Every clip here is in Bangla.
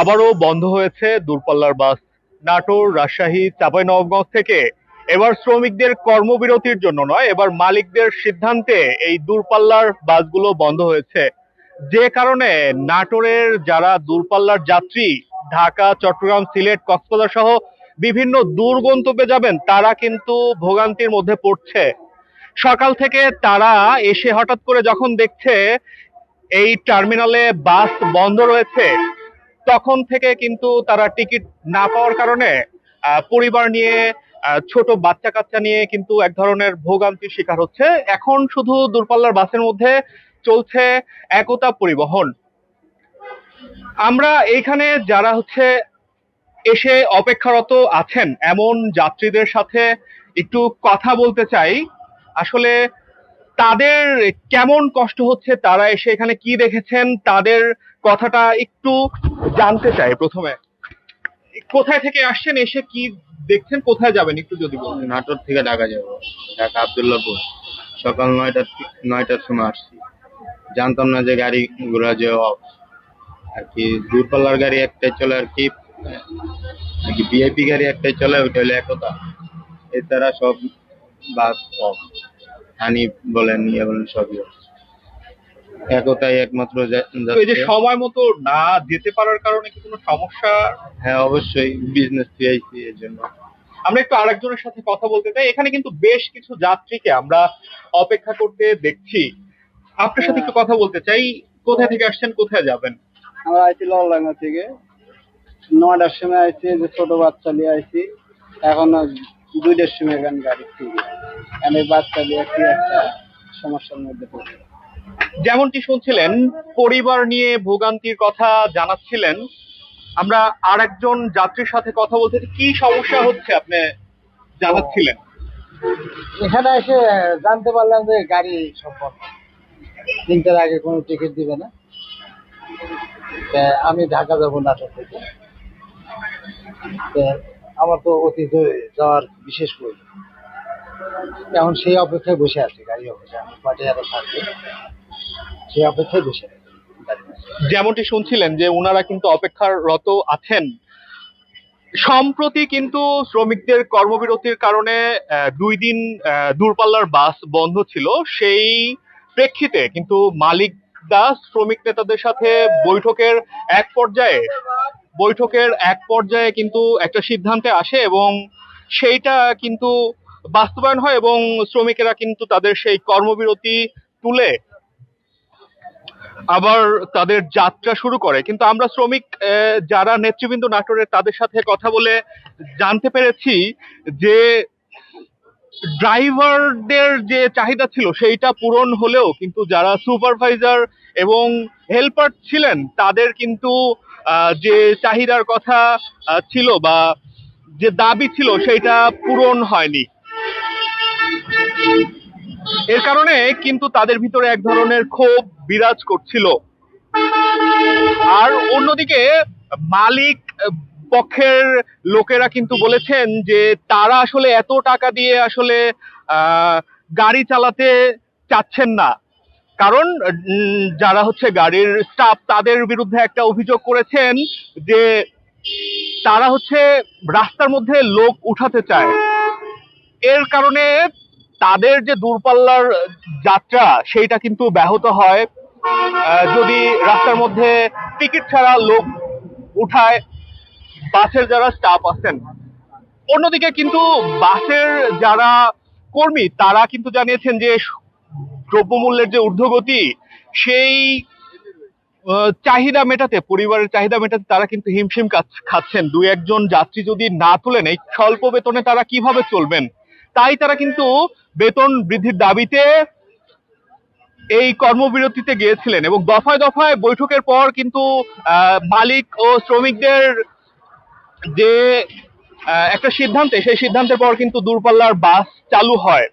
আবারও বন্ধ হয়েছে দূরপাল্লার বাস। নাটোর, রাজশাহী চাঁপাইনবাবগঞ্জ থেকে এবার শ্রমিকদের কর্মবিরতির জন্য নয়, এবার মালিকদের সিদ্ধান্তে এই দূরপাল্লার বাসগুলো বন্ধ হয়েছে। যে কারণে নাটোরের যারা দূরপাল্লার যাত্রী, ঢাকা, চট্টগ্রাম, সিলেট, কক্সবাজার সহ বিভিন্ন দূর গন্তব্যে যাবেন, তারা কিন্তু ভোগান্তির মধ্যে পড়ছে। সকাল থেকে তারা এসে হঠাৎ করে যখন দেখছে এই টার্মিনালে বাস বন্ধ রয়েছে তখন থেকে কিন্তু তারা টিকিট না পাওয়ার কারণে পরিবার নিয়ে ছোট বাচ্চা কাচ্চা নিয়ে কিন্তু এক ধরনের ভোগান্তির শিকার হচ্ছে। এখন শুধু দূরপাল্লার বাসের মধ্যে চলছে একতা পরিবহন। আমরা এইখানে যারা হচ্ছে এসে অপেক্ষারত আছেন, এমন যাত্রীদের সাথে একটু কথা বলতে চাই। আসলে তাদের কেমন কষ্ট হচ্ছে, তারা এসে এখানে কি দেখেছেন, তাদের কথাটা একটু জানতে চাই প্রথমে। কোথায় থেকে আসছেন, এসে কি দেখছেন, কোথায় যাবেন, একটু যদি বলেন। নাটোর থেকে ঢাকা যাব, ঢাকা আবদুল্লাপুর। সকাল নয়টার নয়টার সময় আসছি। জানতাম না যে গাড়ি ঘোরা যে অফ। আর কি দূরপাল্লার গাড়ি একটাই চলে, আর কি আর কি ভিআইপি গাড়ি একটাই চলে, ওইটা হলো একতা। এছাড়া সব বাস অফ। হানি বলেন ইয়ে বলেন সবই। একতাই একমাত্র এই যে সময় মতো না যেতে পারার কারণে কি কোনো সমস্যা? হ্যাঁ অবশ্যই বিজনেস পিআইসি এর জন্য। আমরা একটু আরেকজনের সাথে কথা বলতে চাই। এখানে কিন্তু বেশ কিছু যাত্রীকে আমরা অপেক্ষা করতে দেখছি। আপনার সাথে একটু কথা বলতে চাই। কোথায় থেকে আসছেন কোথায় যাবেন? আমরা আইছি ললডাঙ্গা থেকে। নয়টার সময় আইছি যে ছোট বাচ্চা নিয়ে আইছি। এখন দুইটার সময় এখানে গাড়ি ঠিক আমি বাচ্চা নিয়ে কি একটা সমস্যার মধ্যে পড়ে যেমনটি শুনছিলেন পরিবার নিয়ে ভোগান্তির কথা জানাচ্ছিলেন। আমরা আর একজন যাত্রীর সাথে কথা বলতে কি সমস্যা হচ্ছে আপনি জানাচ্ছিলেন? এখানে এসে জানতে পারলাম যে গাড়ি সব বন্ধ তিনটার আগে কোনো টিকিট দিবে না। তা আমি ঢাকা যাব নাটক থেকে। তা আমার তো অতি দূরে যাওয়ার বিশেষ প্রয়োজন। এখন সেই অপেক্ষায় বসে আছি, গাড়ি অপেক্ষায় পাটে আরও থাকবে, সেই অপেক্ষায় বসে যেমনটি শুনছিলেন যে ওনারা কিন্তু অপেক্ষারত আছেন, সম্প্রতি কিন্তু শ্রমিকদের কর্মবিরতির কারণে দুই দিন দূরপাল্লার বাস বন্ধ ছিল। সেই প্রেক্ষিতে কিন্তু মালিক দাস শ্রমিক নেতাদের সাথে বৈঠকের এক পর্যায়ে বৈঠকের এক পর্যায়ে কিন্তু একটা সিদ্ধান্তে আসে এবং সেইটা কিন্তু বাস্তবায়ন হয় এবং শ্রমিকেরা কিন্তু তাদের সেই কর্মবিরতি তুলে আবার তাদের যাত্রা শুরু করে। কিন্তু আমরা শ্রমিক যারা নেতৃবৃন্দ নাটোরের, তাদের সাথে কথা বলে জানতে পেরেছি যে ড্রাইভারদের যে চাহিদা ছিল, সেইটা পূরণ হলেও কিন্তু যারা সুপারভাইজার এবং হেল্পার ছিলেন, তাদের কিন্তু যে চাহিদার কথা ছিল বা যে দাবি ছিল সেটা পূরণ হয়নি। এর কারণে কিন্তু তাদের ভিতরে এক ধরনের ক্ষোভ বিরাজ করছিল। আর অন্যদিকে মালিক পক্ষের লোকেরা কিন্তু বলেছেন যে তারা আসলে এত টাকা দিয়ে আসলে গাড়ি চালাতে চাচ্ছেন না। কারণ যারা হচ্ছে গাড়ির স্টাফ তাদের বিরুদ্ধে একটা অভিযোগ করেছেন যে তারা হচ্ছে রাস্তার মধ্যে লোক উঠাতে চায়। এর কারণে তাদের যে দূরপাল্লার যাত্রা, সেইটা কিন্তু ব্যাহত হয়। যদি রাস্তার মধ্যে টিকিট ছাড়া লোক উঠায়, বাসের যারা স্টাফ আছেন, অন্যদিকে কিন্তু বাসের যারা কর্মী, তারা কিন্তু জানিয়েছেন যে দ্রব্যমূল্যের যে ঊর্ধ্বগতি, সেই চাহিদা মেটাতে, পরিবারের চাহিদা মেটাতে তারা কিন্তু হিমশিম খাচ্ছেন। দুই একজন যাত্রী যদি না তোলেন এই স্বল্প বেতনে তারা কীভাবে চলবেন? তাই তারা কিন্তু বেতন বৃদ্ধির দাবিতে এই কর্মবিরতিতে গিয়েছিলেন এবং দফায় দফায় বৈঠকের পর কিন্তু মালিক ও শ্রমিকদের যে একটা সিদ্ধান্তে, সেই সিদ্ধান্তের পর কিন্তু দূরপাল্লার বাস চালু হয়।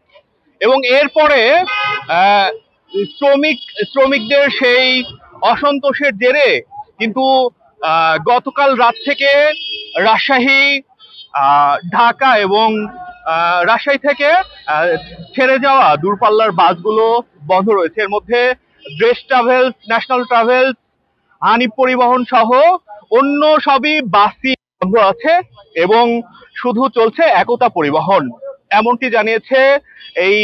এবং এরপরে শ্রমিক, শ্রমিকদের সেই অসন্তোষের জেরে কিন্তু গতকাল রাত থেকে রাজশাহী ঢাকা এবং রাজশাহী থেকে ছেড়ে যাওয়া দূরপাল্লার বাসগুলো বন্ধ রয়েছে। এর মধ্যে dress travels, national travels Hanif পরিবহন সহ অন্য সবই বাসই বন্ধ আছে এবং শুধু চলছে একতা পরিবহন। এমনটি জানিয়েছে এই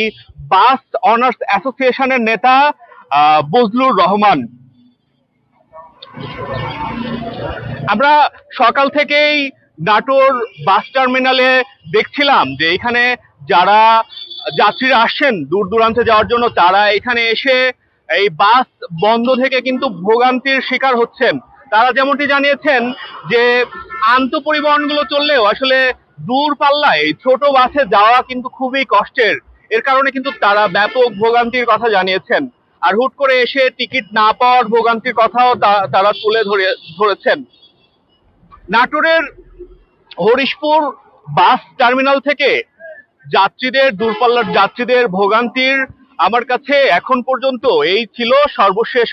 বাস অনার্স অ্যাসোসিয়েশনের নেতা বজলুর রহমান। আমরা সকাল থেকেই নাটোর বাস টার্মিনালে দেখছিলাম যে এখানে যারা যাত্রীরা আসছেন দূর দূরান্তে যাওয়ার জন্য, তারা এখানে এসে এই বাস বন্ধ থেকে কিন্তু ভোগান্তির শিকার হচ্ছেন। তারা যেমনটি জানিয়েছেন যে আন্ত পরিবহনগুলো চললেও আসলে দূর পাল্লায় ছোট বাসে যাওয়া কিন্তু খুবই কষ্টের। এর কারণে কিন্তু তারা ব্যাপক ভোগান্তির কথা জানিয়েছেন। আর হুট করে এসে টিকিট না পাওয়ার ভোগান্তির কথাও তারা তুলে ধরে, ধরেছেন। নাটোরের হরিশপুর বাস টার্মিনাল থেকে যাত্রীদের, দূরপাল্লার যাত্রীদের ভোগান্তির আমার কাছে এখন পর্যন্ত এই ছিল সর্বশেষ